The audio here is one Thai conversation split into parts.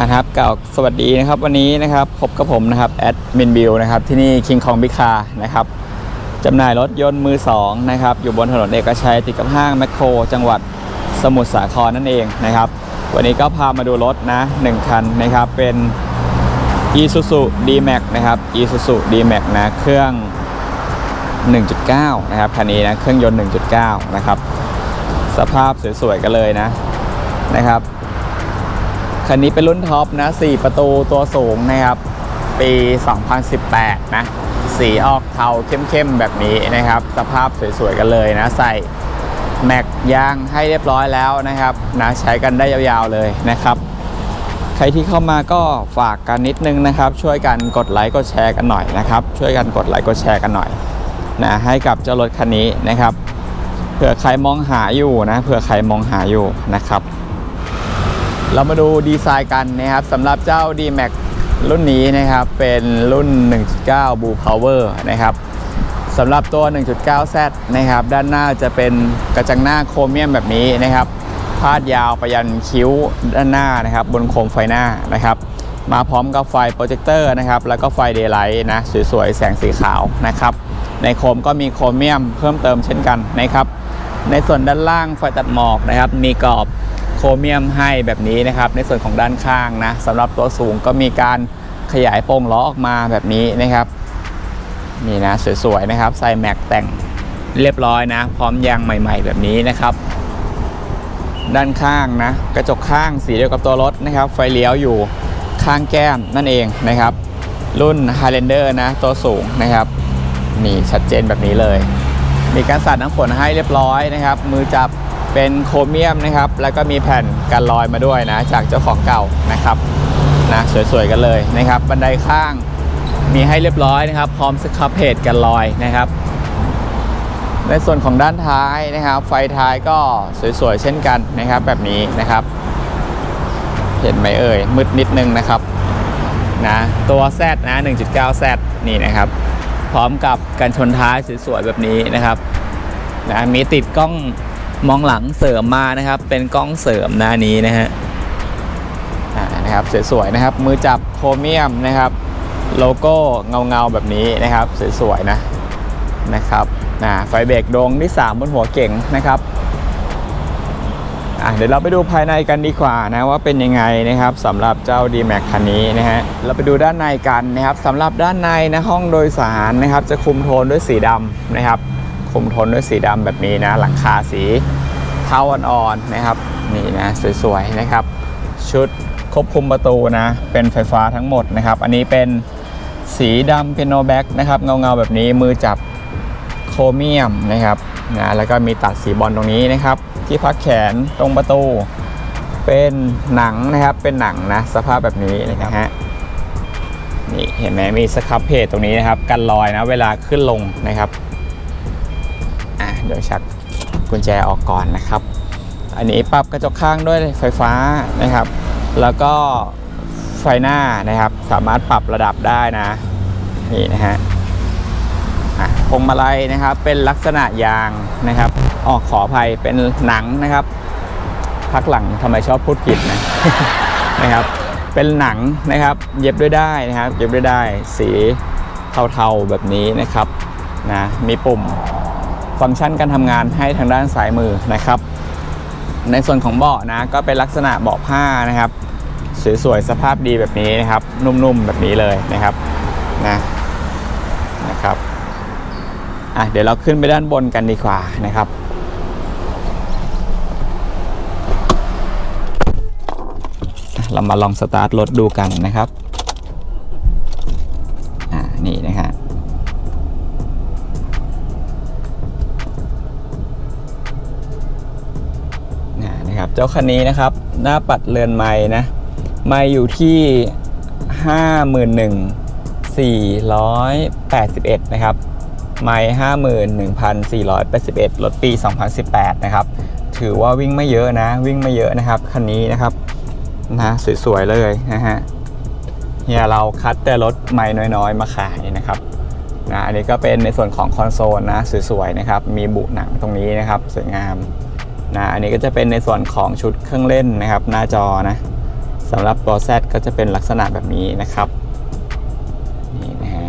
อะครับเก่าสวัสดีนะครับวันนี้นะครับพบกับผมนะครับแอดมินบิวนะครับที่นี่คิงคองบิคานะครับจำหน่ายรถยนต์มือ2นะครับอยู่บนถนนเอกชัยติดกับห้างแมคโคร จังหวัดสมุทรสาครนั่นเองนะครับ วันนี้ก็พามาดูรถนะ1คันนะครับเป็น Isuzu D-Max นะครับ Isuzu D-Max นะเครื่อง 1.9 นะครับคันนี้นะเครื่องยนต์ 1.9 นะครับ สภาพสวยๆกันเลยนะนะครับคันนี้เป็นรุ่นท็อปนะ 4 ประตูตัวสูงนะครับ ปี 2018 นะสีออกเทาเข้มๆ แบบนี้นะครับ สภาพสวยๆกันเลยนะ ใส่แม็กยางให้เรียบร้อยแล้วนะครับนะใช้กันได้ยาวๆเลยนะครับ ใครที่เข้ามาก็ฝากกันนิดนึงนะครับ ช่วยกันกดไลค์กดแชร์กันหน่อยนะครับ ช่วยกันกดไลค์กดแชร์กันหน่อย นะให้กับเจ้ารถคันนี้นะครับ เผื่อใครมองหาอยู่นะเผื่อใครมองหาอยู่นะครับ เรามาดูดีไซน์กันนะครับสำหรับเจ้า D-Max รุ่นนี้นะครับเป็นรุ่น 1.9 Blue Power นะครับสำหรับตัว 1.9Z นะครับด้านหน้าจะเป็นกระจังหน้าโครเมียมแบบนี้นะครับพาดยาวไปยันคิ้วด้านหน้านะครับ บนโคมไฟหน้านะครับ มาพร้อมกับไฟโปรเจคเตอร์นะครับ แล้วก็ไฟเดย์ไลท์นะ สวยๆ แสงสีขาวนะครับ ในโคมก็มีโครเมียมเพิ่มเติมเช่นกันนะครับ ในส่วนด้านล่างไฟตัดหมอกนะครับ มีกรอบโครเมียมให้แบบนี้นะครับ ในส่วนของด้านข้างนะสำหรับตัวสูงก็มีการขยายโปร่งล้อออกมาแบบนี้นะครับนี่นะสวยๆนะครับใส่แม็กแต่งเรียบร้อยนะ พร้อมยางใหม่ ๆ แบบนี้นะครับ ด้านข้างนะกระจกข้างสีเดียวกับตัวรถนะครับ ไฟเลี้ยวอยู่ข้างแก้มนั่นเองนะครับ รุ่น Highlander นะ ตัวสูงนะครับ นี่ชัดเจนแบบนี้เลย มีการสาดน้ำฝนให้เรียบร้อยนะครับ มือจับเป็นโครเมียมนะครับ แล้วก็มีแผ่นกันรอยมาด้วยนะ จากเจ้าของเก่านะครับนะสวยๆกันเลยนะครับ บันไดข้างมีให้เรียบร้อยนะครับ พร้อมสครับเพจกันรอยนะครับ ในส่วนของด้านท้ายนะครับ ไฟท้ายก็สวยๆเช่นกันนะครับ แบบนี้นะครับ เห็นไหมเอ่ยมืดนิดนึงนะครับนะตัว Z นะ 1.9 Z นี่นะครับ พร้อมกับการชนท้ายสวยๆแบบนี้นะครับนะมีติดกล้องมองหลังเสริมมานะครับ เป็นกล้องเสริมหน้านี้นะฮะอ่านะครับสวยๆนะครับ มือจับโครเมียมนะครับ โลโก้เงาๆแบบนี้นะครับสวยๆนะนะครับนะไฟเบรกดวงที่3บนหัวเก่งนะครับ อะเดี๋ยวเราไปดูภายในกันดีกว่านะว่าเป็นยังไงนะครับสำหรับเจ้า D-Max คันนี้นะฮะเราไปดูด้านในกันนะครับสำหรับด้านในนะห้องโดยสารนะครับจะคุมโทนด้วยสีดำนะครับคุมโทนด้วยสีดำแบบนี้นะหลังคาสีเทาอ่อนๆนะครับนี่นะสวยๆนะครับ ชุดควบคุมประตูนะเป็นไฟฟ้าทั้งหมดนะครับ อันนี้เป็นสีดำเป็นโนแบ็กนะครับเงาๆแบบนี้มือจับโครเมียมนะครับนะแล้วก็มีตัดสีบอลตรงนี้นะครับ ที่พักแขนตรงประตู เป็นหนังนะครับเป็นหนังนะสภาพแบบนี้นะฮะนี่เห็นไหมมีสครับเพจตรงนี้นะครับ กันรอยนะเวลาขึ้นลงนะครับอะเดี๋ยวชักกุญแจออกก่อนนะครับ อันนี้ปรับกระจกข้างด้วยไฟฟ้านะครับ แล้วก็ไฟหน้านะครับสามารถปรับระดับได้นะนี่นะฮะอะพวงมาลัยนะครับเป็นลักษณะยางนะครับ ออขออภัยเป็นหนังนะครับ พักหลังทำไมชอบพูดผิดนะนะครับ เป็นหนังนะครับ เย็บด้วยได้นะครับ เย็บด้วยได้สีเทาๆแบบนี้นะครับนะมีปุ่มฟังก์ชันการทำงานให้ทางด้านซ้ายมือนะครับ ในส่วนของเบาะนะก็เป็นลักษณะเบาะผ้านะครับสวยๆสภาพดีแบบนี้นะครับ นุ่มๆแบบนี้เลยนะครับนะนะครับอะเดี๋ยวเราขึ้นไปด้านบนกันดีกว่านะครับ เรามาลองสตาร์ทรถดูกันนะครับ อ่า นี่นะฮะนะนะครับ เจ้าคันนี้นะครับ หน้าปัดเรือนไม้นะ ไม่อยู่ที่ 51,481 นะครับ ไม่51,481 รถปี 2018 นะครับ ถือว่าวิ่งไม่เยอะนะ วิ่งไม่เยอะนะครับ คันนี้นะครับ นะสวยๆเลยนะฮะเฮียเราคัดแต่รถไม่น้อยๆ มาขายนะครับนะอันนี้ก็เป็นในส่วนของคอนโซลนะสวยๆนะครับมีบุหนังตรงนี้นะครับสวยงามนะอันนี้ก็จะเป็นในส่วนของชุดเครื่องเล่นนะครับ หน้าจอนะสำหรับตัว Z ก็จะเป็นลักษณะแบบนี้นะครับนี่นะฮะ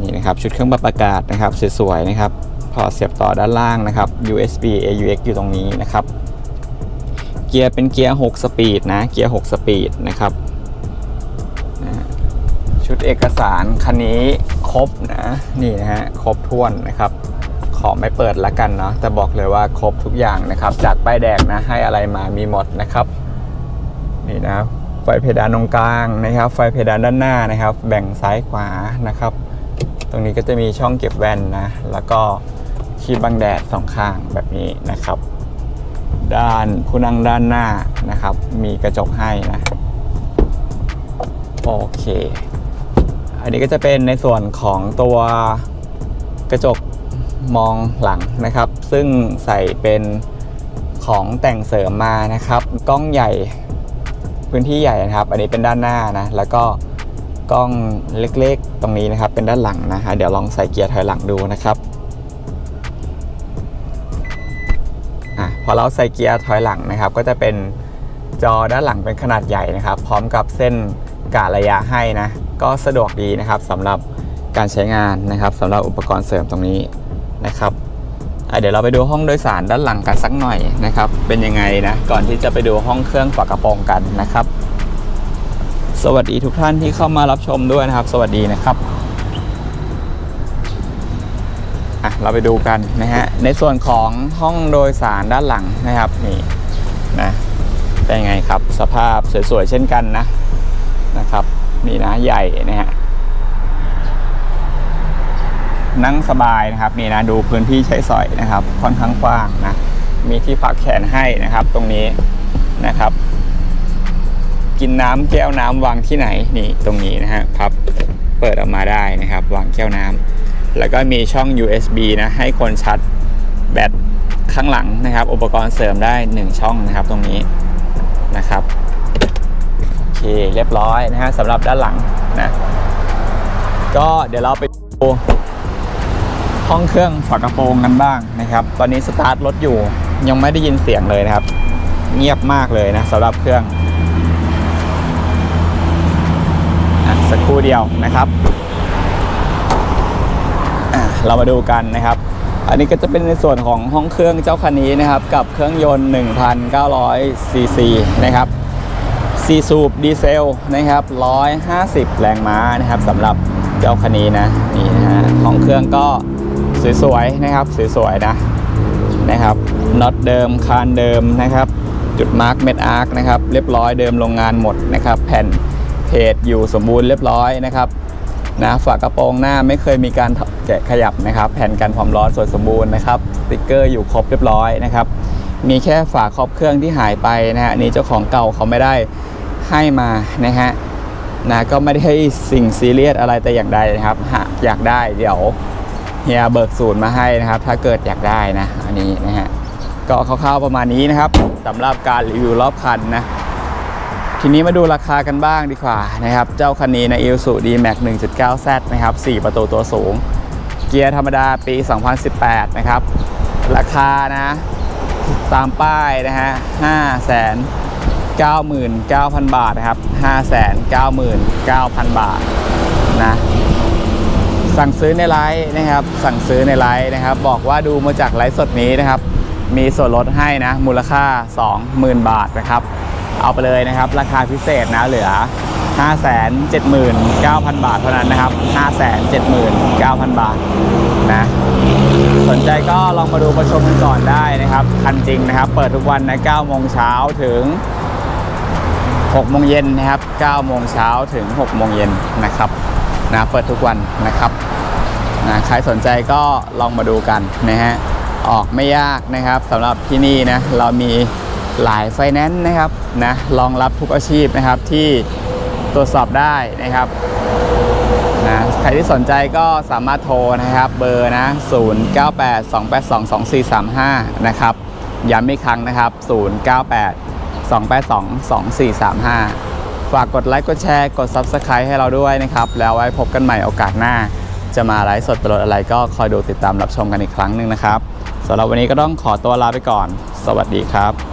นี่นะครับชุดเครื่องปรับอากาศนะครับสวยๆนะครับ พอเสียบต่อด้านล่างนะครับ USB AUX อยู่ตรงนี้นะครับ เกียร์เป็นเกียร์ 6 สปีดนะ เกียร์ 6 สปีดนะครับนะชุดเอกสารคันนี้ครบนะนี่นะฮะครบถ้วนนะครับ ขอไม่เปิดละกันเนาะแต่บอกเลยว่าครบทุกอย่างนะครับจากป้ายแดงนะให้อะไรมามีหมดนะครับนี่นะไฟเพดานตรงกลางนะครับ ไฟเพดานด้านหน้านะครับ แบ่งซ้ายขวานะครับ ตรงนี้ก็จะมีช่องเก็บแว่นนะแล้วก็ ที่บังแดดสองข้างแบบนี้นะครับ ด้านผู้นั่งด้านหน้านะครับ มีกระจกให้นะโอเค อันนี้ก็จะเป็นในส่วนของตัวกระจกมองหลังนะครับ ซึ่งใส่เป็นของแต่งเสริมมานะครับ กล้องใหญ่พื้นที่ใหญ่นะครับ อันนี้เป็นด้านหน้านะ แล้วก็กล้องเล็กๆ ตรงนี้นะครับ เป็นด้านหลังนะฮะ เดี๋ยวลองใส่เกียร์ถอยหลังดูนะครับ พอเราใส่เกียร์ถอยหลังนะครับ ก็จะเป็นจอด้านหลังเป็นขนาดใหญ่นะครับ พร้อมกับเส้นกะระยะให้นะ ก็สะดวกดีนะครับสำหรับการใช้งานนะครับสำหรับอุปกรณ์เสริมตรงนี้นะครับเดี๋ยวเราไปดูห้องโดยสารด้านหลังกันสักหน่อยนะครับ เป็นยังไงนะ ก่อนที่จะไปดูห้องเครื่องฝากระโปรงกันนะครับ สวัสดีทุกท่านที่เข้ามารับชมด้วยนะครับ สวัสดีนะครับ อะเราไปดูกันนะฮะในส่วนของห้องโดยสารด้านหลังนะครับนี่นะเป็นไงครับสภาพสวยๆเช่นกันนะนะครับนี่นะใหญ่นะฮะนั่งสบายนะครับนี่นะดูพื้นที่ใช้สอยนะครับ ค่อนข้างกว้างนะมีที่พักแขนให้นะครับ ตรงนี้นะครับ กินน้ำแก้วน้ำวางที่ไหนนี่ตรงนี้นะฮะพับเปิดออกมาได้นะครับ วางแก้วน้ำ แล้วก็มีช่อง USB นะให้คนชาร์จแบตข้างหลังนะครับ อุปกรณ์เสริมได้ 1 ช่องนะครับตรงนี้นะครับโอเคเรียบร้อยนะฮะสำหรับด้านหลังนะก็เดี๋ยวเราไปดูห้องเครื่องฝากระโปรงกันบ้างนะครับ ตอนนี้สตาร์ทรถอยู่ยังไม่ได้ยินเสียงเลยนะครับ เงียบมากเลยนะสำหรับเครื่องอะสักครู่เดียวนะครับ เรามาดูกันนะครับ อันนี้ก็จะเป็นในส่วนของห้องเครื่องเจ้าคันนี้นะครับ กับเครื่องยนต์ 1,900 ซีซีนะครับซีซูบดีเซลนะครับ 150 แรงม้านะครับสำหรับเจ้าคันนี้นะนี่นะฮะห้องเครื่องก็สวยๆนะครับสวยๆนะนะครับน็อตเดิมคานเดิมนะครับ จุดมาร์กเม็ดอาร์คนะครับ เรียบร้อยเดิมโรงงานหมดนะครับ แผ่นเพจอยู่สมบูรณ์เรียบร้อยนะครับ นะฝากระโปรงหน้าไม่เคยมีการแกะขยับนะครับ แผ่นกันความร้อนสวยสมบูรณ์นะครับสติกเกอร์อยู่ครบเรียบร้อยนะครับ มีแค่ฝาครอบเครื่องที่หายไปนะฮะนนี้เจ้าของเก่าเขาไม่ได้ให้มานะฮะนะก็ไม่ได้ให้สิ่งซีเรียสอะไรแต่อย่างใดนะครับหากอยากได้เดี๋ยวเฮียเบิกศูนย์มาให้นะครับ ถ้าเกิดอยากได้นะอันนี้นะฮะก็คร่าวๆประมาณนี้นะครับสำหรับการรีวิวรอบคันนะ ทีนี้มาดูราคากันบ้างดีกว่านะครับ เจ้าคันนี้นะ Isuzu D-Max 1.9Z นะครับ 4 ประตูตัวสูง เกียร์ธรรมดาปี 2018 นะครับ ราคานะ ตามป้ายนะฮะ 599,000 บาทนะครับ 599,000 บาทนะสั่งซื้อในไลฟ์นะครับ สั่งซื้อในไลฟ์นะครับ บอกว่าดูมาจากไลฟ์สดนี้นะครับ มีส่วนลดให้นะ มูลค่า 20,000 บาทนะครับ เอาไปเลยนะครับ ราคาพิเศษนะเหลือ 579,000 บาทเท่านั้นนะครับ 579,000 บาทนะสนใจก็ลองมาดูประชมกันก่อนได้นะครับ คันจริงนะครับ เปิดทุกวันนะ9โมงเช้าถึง6โมงเย็นนะครับ9โมงเช้าถึง6โมงเย็นนะครับนะเปิดทุกวันนะครับนะใครสนใจก็ลองมาดูกันนะฮะออกไม่ยากนะครับสำหรับที่นี่นะเรามี หลายไฟแนนซ์นะครับนะรองรับทุกอาชีพนะครับที่ตรวจสอบได้นะครับนะใครที่สนใจก็สามารถโทรนะครับเบอร์นะ 0982822435 นะครับย้ำอีกครั้งนะครับ 098 282 2435 ฝากกดไลค์กดแชร์กด Subscribe ให้เราด้วยนะครับ แล้วไว้พบกันใหม่โอกาสหน้า จะมาไลฟ์สดประโยชน์อะไรก็คอยดูติดตามรับชมกันอีกครั้งหนึ่งนะครับสำหรับวันนี้ก็ต้องขอตัวลาไปก่อน สวัสดีครับ